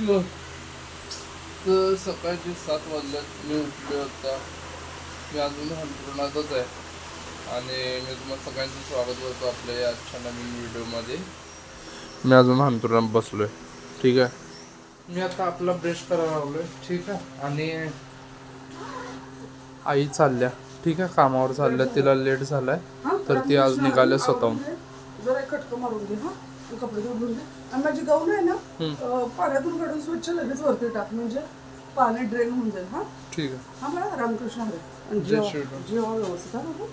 मग तर सकाळचे सात वाजल्यात मी उठलो होता मी अजून हंतरुणातच आहे. आणि मी तुम्हाला सगळ्यांचं स्वागत करतो आपल्या या आजच्या नवीन व्हिडिओमध्ये. मी अजून हंतरुणात बसलोय. ठीक आहे? मी आता आपला ब्रश करायला लागलोय. ठीक आहे? आणि आई चालल्या. ठीक आहे? कामावर चालल्या. तिला लेट झालाय. तर ती आज निघाल्या स्वतःहून. ते कपडे धुवून घे. आणि माझी गाऊन आहे ना अं, पाण्यातून काढून स्वच्छ लगेच वरती टाक. म्हणजे पाणी ड्रेन होऊन जाईल हा. ठीक आहे. हा मला रामकृष्ण हरे आणि जय जेवा श्रीराम. व्यवस्थित हा बाबू.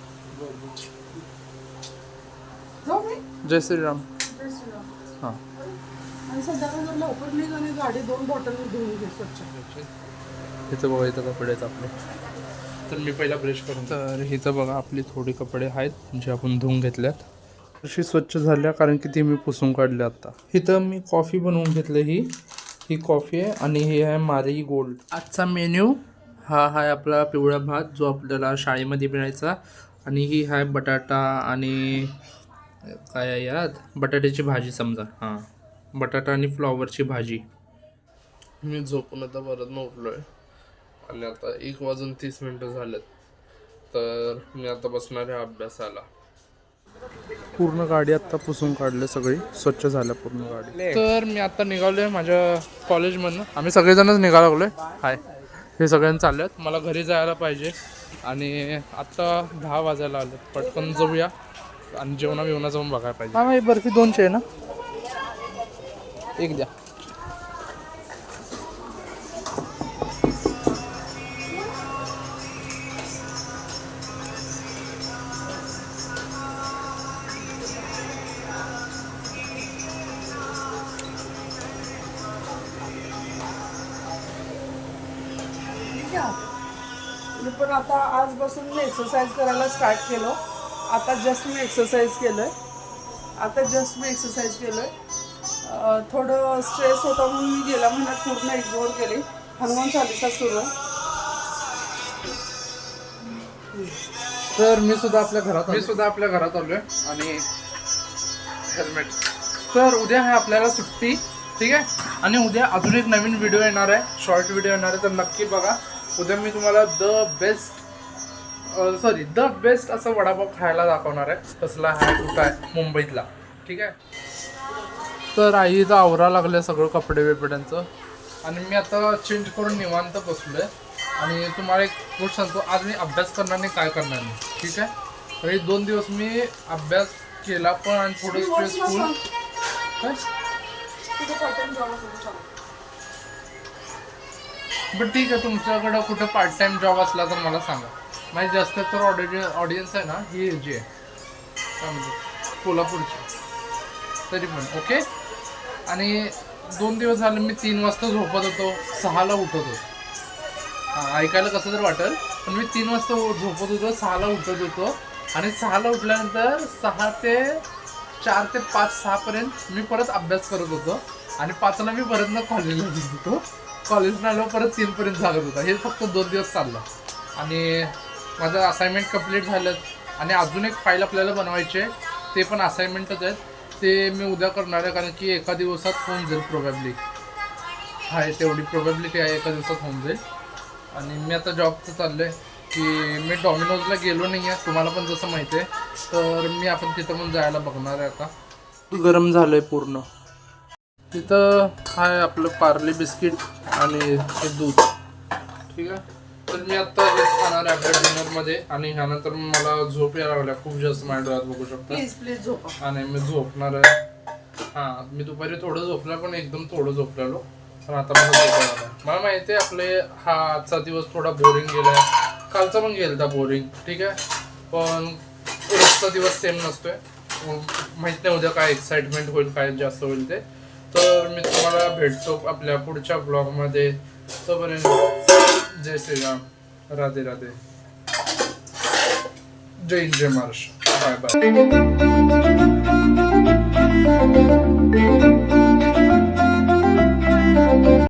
जाऊ मी. जय श्रीराम जय श्रीराम. हां. आणि संध्याकाळी जर लवकर निघ आणि गाडी दोन बॉटल धुवून घे स्वच्छ. इथं बघा इथं कपडे आहेत आपले. तर मी पहिला ब्रश करून तर इथं बघा आपली थोडी कपडे आहेत जे आपण धुवून घेतल्यात. अशी स्वच्छ झाल्या कारण की ती मी पुसून काढले आता. इथं मी कॉफी बनवून घेतली ही. ही कॉफी आहे आणि हे आहे मारी गोल्ड. आजचा मेन्यू हा आहे आपला पिवळा भात जो आपल्याला शाळेमध्ये मिळायचा. आणि ही आहे बटाटा आणि काय आहे यात? बटाट्याची भाजी समजा. हां. बटाटा आणि फ्लॉवरची भाजी. मी झोपून आता परत न उठलो आहे आणि आता एक वाजून तीस मिनटं झालेत. तर मी आता बसणार आहे अभ्यासाला. पूर्ण गाडी आता पुसून काढले सगळी स्वच्छ झाल्या पूर्ण गाडी. तर मी आता निघालोय माझ्या कॉलेजमधनं. आम्ही सगळेजणच निघायला लागलोय. हाय. हे सगळ्यांना चाललेत मला घरी जायला पाहिजे. आणि आत्ता दहा वाजायला आले पटकन जाऊया आणि जेवणा बिवणा जाऊन बघायला पाहिजे. हा ही बर्फी दोनशे आहे ना? एक द्या. मी पण आता आजपासून मी एक्सरसाइज करायला स्टार्ट केलं. आता जस्ट मी एक्सरसाइज केलं आता जस्ट मी एक्सरसाइज केलं आहे थोडं स्ट्रेस होता म्हणून मी गेल्या महिन्यात पूर्ण इग्नोर केली. हनुमान चालिसा सुरू आहे. तर मी सुद्धा आपल्या घरात मी सुद्धा आपल्या घरात आलोय आणि हेल्मेट तर उद्या आहे आपल्याला सुट्टी ठीक आहे? आणि उद्या अजून एक नवीन व्हिडिओ येणार आहे. शॉर्ट व्हिडिओ येणार आहे तर नक्की बघा. उद्या मी तुम्हाला the best sorry the best असं वडापाव खायला दाखवणार आहे. कसला आहे कुठं आहे? मुंबईतला. ठीक आहे? तर आई इथं आवरा लागले सगळं कपडे बिपड्यांचं. आणि मी आता चेंज करून निवांत बसलोय. आणि तुम्हाला एक गोष्ट सांगतो आज मी अभ्यास करणार नाही काय करणार नाही. ठीक आहे? तर हे दोन दिवस मी अभ्यास केला पण आणि थोडं स्ट्रेसफुल काय? बट ठीक आहे तुमच्याकडं कुठं पार्ट टाइम जॉब असला तर मला सांगा. माझी जास्त तर ऑडिय ऑडियन्स आहे ना ही जी आहे. काय म्हणजे कोल्हापूरची. तरी पण ओके आणि दोन दिवस झाले मी तीन वाजता झोपत होतो सहाला उठत होतो. ऐकायला कसं तर वाटेल पण मी तीन वाजता उ- झोपत होतो सहाला उठत होतो. आणि सहाला उठल्यानंतर सहा ते चार ते पाच सहापर्यंत मी परत अभ्यास करत होतो. आणि पाचला मी परत ना कॉलेजला होतो. कॉलेजला आलो परत तीनपर्यंत जागत होता. हे फक्त दोन दिवस चाललं. आणि माझं असाइनमेंट कंप्लीट झालं. आणि अजून एक फाईल आपल्याला बनवायची आहे. ते पण असाइनमेंटच आहेत. ते मी उद्या करणार आहे. कारण की एका दिवसात होऊन जाईल प्रोबॅबली आहे तेवढी प्रोबॅबिलिटी आहे. एका दिवसात होऊन जाईल. आणि मी आता जॉबचं चाललं आहे की मी डॉमिनोजला गेलो नाही आहे तुम्हाला पण जसं माहिती आहे. तर मी आपण तिथं पण जायला बघणार आहे आता. गरम झालं आहे पूर्ण. तिथं आहे आपलं पार्ले बिस्किट आणि हे दूध. ठीक आहे? तर मी आता हेच खाणार आहे आपल्या डिनरमध्ये आणि ह्यानंतर मला झोप यायला लागल्या खूप जास्त माझ्या डोळ्यात बघू शकता. प्लीज प्लीज झोपा. आणि मी झोपणार आहे. हां मी दुपारी थोडं झोपलं पण एकदम थोडं झोपलेलो. पण आता मला झोप मला माहिती आहे आपले हा आजचा दिवस थोडा बोरिंग गेलाय कालचा पण गेलता बोरिंग ठीक आहे? पण रोजचा दिवस सेम नसतोय. माहीत नाही उद्या काय एक्साइटमेंट होईल काय जास्त होईल ते. तर मी तुम्हाला भेटतो आपल्या पुढच्या ब्लॉगमध्ये तोपर्यंत जय श्रीराम. राधे राधे. जय हिंद जय महाराष्ट्र. Bye bye.